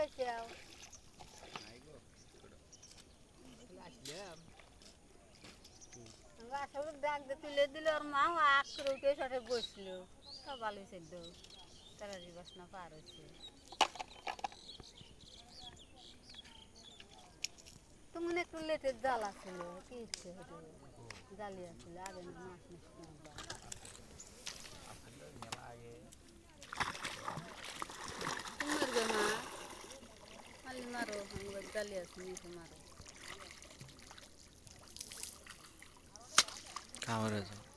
গেছাও বাচ্চাগুলো ব্যাগ তুলে দিল ওর মা আখ করে উঠে সাথে বসল। সব ভালো সেদ্ধ। তারা জীবাসনা পার হচ্ছে। তুমি একটু লেটের জাল আসছিল কি ইচ্ছে হতো জালি আসছিল আগে না মারো আমার জালি আছে নিচে মারো খাবারে যাও